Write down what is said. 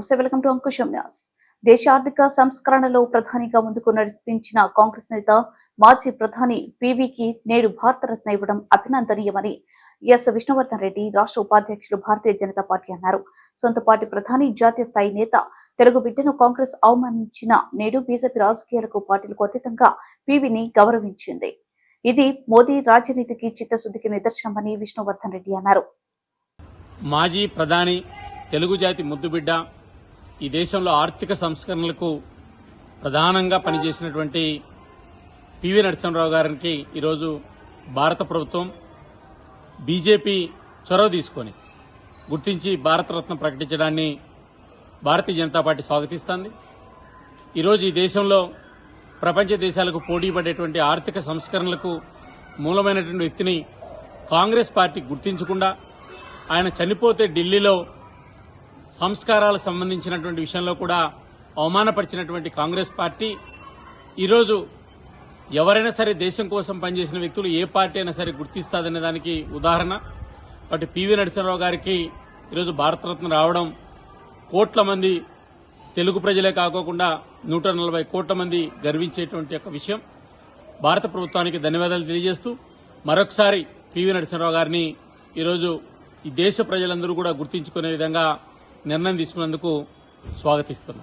నమస్తే welcome to Ankusam news. దేశ ఆర్థిక సంస్కరణలో ప్రధానిగా ముందుకు నడిపించిన కాంగ్రెస్ నేత మాజీ ప్రధాని పివికి నేడు భారతరత్న ఇవ్వడం అభినందనీయమని ఎస్. విష్ణువర్ధన్ రెడ్డి రాష్ట్ర ఉపాధ్యక్షులు భారతీయ జనతా పార్టీ అన్నారు. సొంత పార్టీ ప్రధాని జాతీయ స్థాయి నేత తెలుగు బిడ్డను కాంగ్రెస్ అవమానించిన నేడు బీజేపీ రాజకీయాలకు పార్టీలకు అతీతంగా పివిని గౌరవించింది. ఇది మోదీ రాజనీతికి చిత్తశుద్ధికి నిదర్శనమని విష్ణువర్ధన్ రెడ్డి అన్నారు. మాజీ ప్రధాని తెలుగు జాతి ముద్దుబిడ్డ ఈ దేశంలో ఆర్థిక సంస్కరణలకు ప్రధానంగా పనిచేసినటువంటి పివి నరసింహరావు గారికి ఈరోజు భారత ప్రభుత్వం బీజేపీ చొరవ తీసుకొని గుర్తించి భారతరత్న ప్రకటించడాన్ని భారతీయ జనతా పార్టీ స్వాగతిస్తోంది. ఈరోజు ఈ దేశంలో ప్రపంచ దేశాలకు పోటీ పడేటువంటి ఆర్థిక సంస్కరణలకు మూలమైనటువంటి వ్యక్తిని కాంగ్రెస్ పార్టీ గుర్తించకుండా ఆయన చనిపోతే ఢిల్లీలో సంస్కారాలకు సంబంధించినటువంటి విషయంలో కూడా అవమానపరిచినటువంటి కాంగ్రెస్ పార్టీ. ఈరోజు ఎవరైనా సరే దేశం కోసం పనిచేసిన వ్యక్తులు ఏ పార్టీ అయినా సరే గుర్తిస్తాదనే దానికి ఉదాహరణ. కాబట్టి పివి నరసింహరావు గారికి ఈరోజు భారతరత్న రావడం కోట్ల మంది తెలుగు ప్రజలే కాకోకుండా నూట నలభై కోట్ల మంది గర్వించేటువంటి ఒక విషయం. భారత ప్రభుత్వానికి ధన్యవాదాలు తెలియజేస్తూ మరొకసారి పివి నరసింహరావు గారిని ఈరోజు ఈ దేశ ప్రజలందరూ కూడా గుర్తించుకునే విధంగా నిర్ణయం తీసుకున్నందుకు స్వాగతిస్తున్నాం.